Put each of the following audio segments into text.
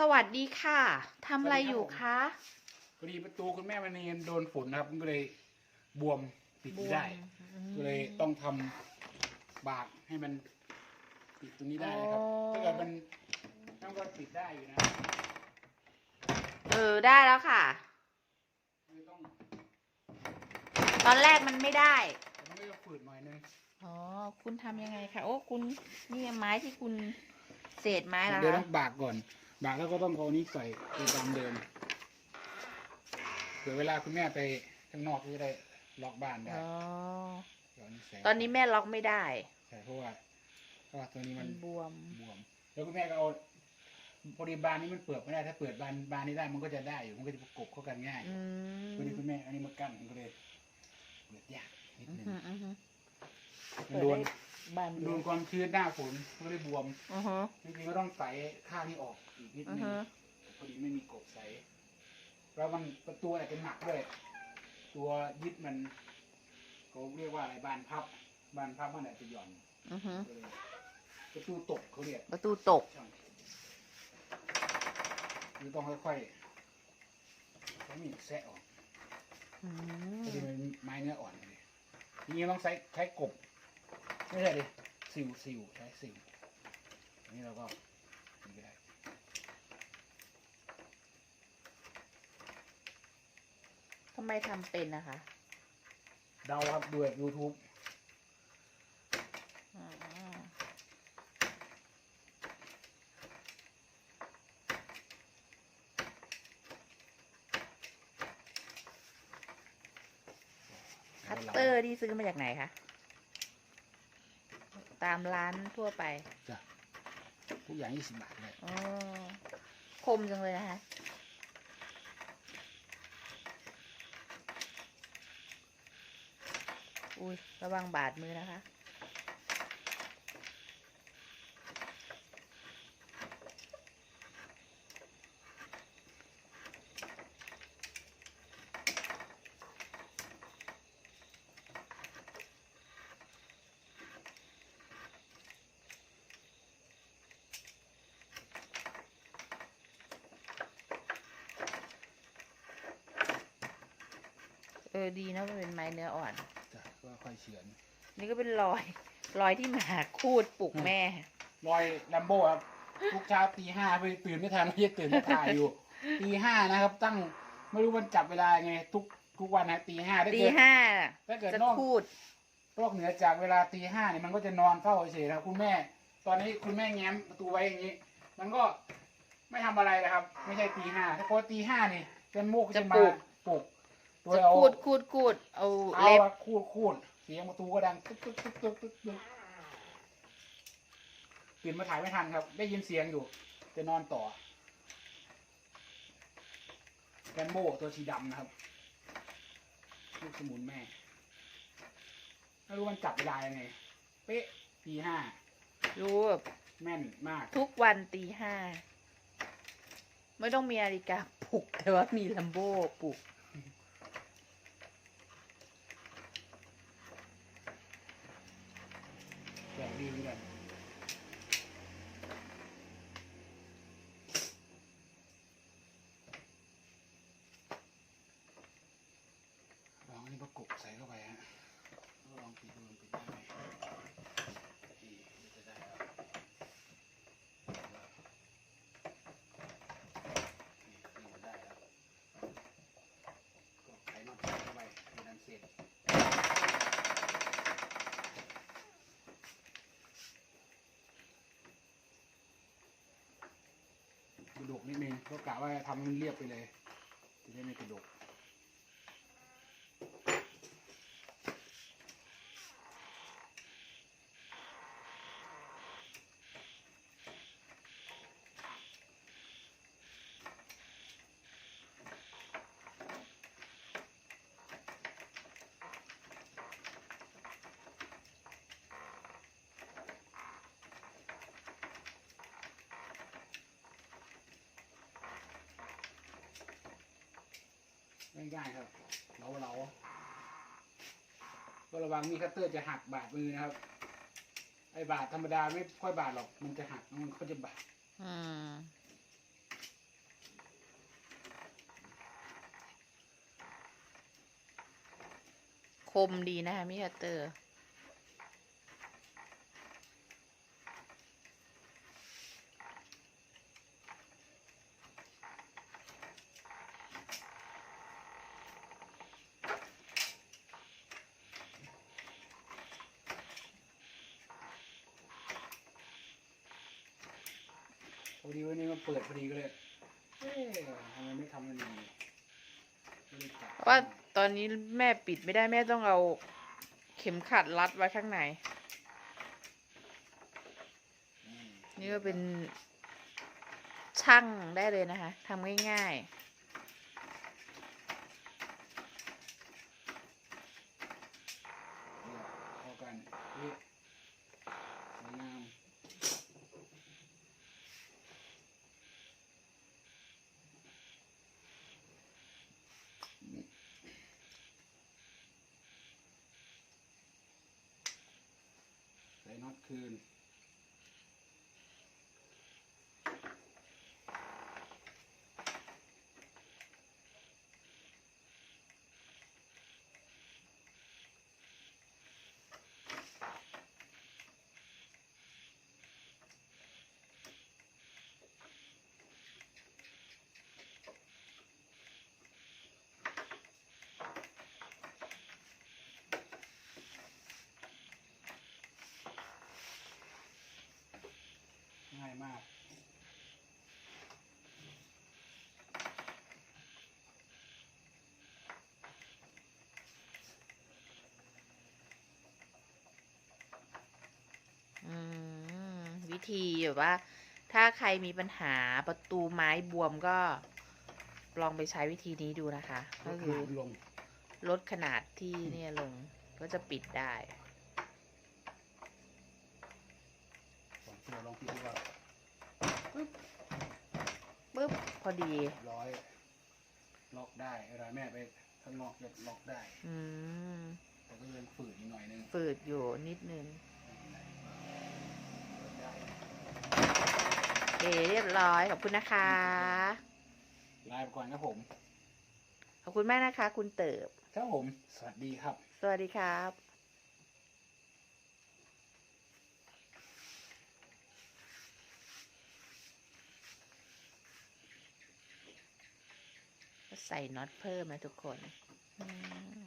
สวัสดีค่ะทำอะไรอยู่คะพอดีประตูคุณแม่มณีโดนฝนนะครับมันก็เลยบวมปิดไม่ได้ ก็เลยต้องทำบากให้มันปิดตรงนี้ได้นะครับ ถ้าเกิดมันมันก็ปิดได้อยู่นะเออได้แล้วค่ะ คือต้องตอนแรกมันไม่ได้ แต่มันก็จะฝืดหน่อยนึงอ๋อ คุณทำยังไงคะ โอ้ คุณนี่ไม้ที่คุณเศษไม้ละเดี๋ยวคะต้องบากก่อน บากแล้วก็ต้องเอานี้ใส่ไปตามเดิมเผื่อเวลาคุณแม่ไปข้างนอกก็จะได้ล็อกบ้านได้อ๋อเดี๋ยวเานี้ใส่ตอนนี้แม่ล็อกไม่ได้ใช่เพราะว่าเพราะว่าตัวนี้มัมันนบวม บวม แล้วคุณแม่ก็เอาพอดีบานนี้มันเปิดไม่ได้ถ้าเปิดบานบานนี้ได้มันก็จะได้อยู่มันก็จะประกบเข้ากันง่ายอืมพอดีคุณแม่อันนี้มากั้นมันก็เลยเปิดยากนิดอือนึงหืออือหือมันโดน บานโดนความชื้นหน้าฝนมันก็เลยบวมอือหือจริงๆก็ต้องใส่ข้างนี้ออกอีกนิดอือนึงฮึพอดีไม่มีกบใส่แล้วมันประตูอาจจะหนักด้วยตัวยึดมันเขาเรียกว่าอะไรบานพับบานพับมันอาจจะหย่อนอือหือก็เลยประตูตกเขาเรียก ประตูตกช่างคือต้องค่อยๆใช้มีดแซะออกอืพอดีมมันไม้เนื้ออ่อนเลยทีนี้ต้องใช้ใช้กบ ไม่ใช่ดิสิวสิวใช้สิวอันนี้เราก็ทำไม่ได้ทำไมทำเป็นนะคะเดาครับดูจาก YouTube อ๋อคัตเตอร์ที่ซื้อมาจากไหนคะ ตามร้านทั่วไปจ้ะทุกอย่างยี่สิบบาทเลยอ๋อคมจังเลยนะคะอุ้ยระวังบาดมือนะคะ เออดีนะมันเป็นไม้เนื้ออ่อน จ้ะก็ค่อยเฉือนนี่ก็เป็นรอย รอยที่หมาคูดปลุกแม่ รอยลัมโบ้ครับทุกเช้าตีห้าไปตื่นไม่ทันไม่ใช่ตื่นไม่ถ่ายอยู่ ตีห้านะครับ ตั้งไม่รู้มันจับเวลาไง ทุกทุกวันนะตีห้าถ้าตีเกิดห้าถ้าเกิดจะนอกคูด นอกเหนือจากเวลาตีห้าเนี่ยมันก็จะนอนเฝ้าเฉยๆนะครับคุณแม่ ตอนนี้คุณแม่แง้มประตูไว้อย่างนี้ มันก็ไม่ทำอะไรนะครับ ไม่ใช่ตีห้าถ้าพอตีห้านี่เป็นมูกจะมาปลุก โดยจะเอาคูดคูดคูดเอาเอาเล็บอะคูดคูดเสียงประตูก็ดังตึ๊กตึ๊กตึ๊กตึ๊กตึ๊กตึ๊กตื่นมาถ่ายไม่ทันครับ ได้ยินเสียงอยู่ จะนอนต่อแรมโบ้ตัวสีดำนะครับลูกสมุนแม่ไม่รู้มันจับเวลายังไงเป๊ะตีห้ารู้แบบแม่นมาก ทุกวันตีห้า ไม่ต้องมีนาฬิกาปลุก แต่ว่ามีลัมโบ้ปลุก แบบดีเหมือนกันลองอันนี้ประกบใส่เข้าไปฮะแล้วลองปิดดูมันปิดได้ไหมนี่จะได้แล้วนี่นี่มันได้แล้วก็ไขน็อตเข้าไปเป็นอันเสร็จ กระดกนิดนึงก็กะว่าทำให้มันเรียบไปเลย จะได้ไม่กระดก ง่ายๆครับเราๆรก็ระวังมีคัตเตอร์จะหักบาดมือนะครับ ไอ้บาดธรรมดาไม่ค่อยบาดหรอก มันจะหักมันก็จะบาดคมดีนะคะมีคัตเตอร์ พอดีวันนี้มันเปิดพอดีก็เลยเอ๊ะทำไมไม่ทำมันดีก็เลยจัดเพราะว่าตอนนี้แม่ปิดไม่ได้แม่ต้องเอาเข็มขัดรัดไว้ข้างใน อืมนี่ก็เป็นช่างได้เลยนะคะทำง่ายเนี่ยพอกันนี่สวยงามใส่ น็อตคืน มวิธีแบบว่า ถ้าใครมีปัญหาประตูไม้บวมก็ลองไปใช้วิธีนี้ดูนะคะลก็ดขคือนาดลงลดขนาดที่เนี่ยลงก็จะปิดได้สองตัวลองคิดดูว่าปึ๊บพอดีเรียบร้อยล็อกได้เวลาแม่ไปข้างนอกจะล็อกได้ อืมแต่ก็ยังฝืดอีกหน่อยนึงฝืดอยู่นิดนึง ได้โอเคเรียบร้อย ขอบคุณนะคะ ลาไปก่อนครับผม ขอบคุณมากนะคะ คุณเติบ ครับผม สวัสดีครับ สวัสดีครับก็ใส่น็อตเพิ่มนะทุกคน อืม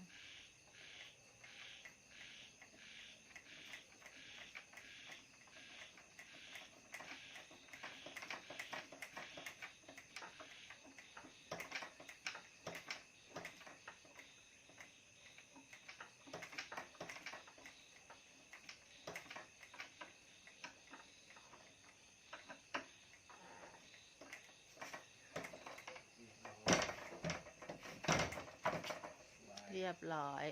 เรียบร้อย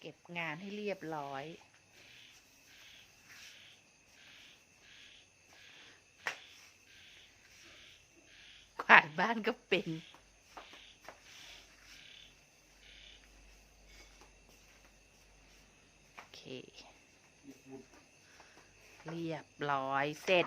เก็บงานให้เรียบร้อยกวาดบ้านก็เป็น โอเค เรียบร้อยเสร็จ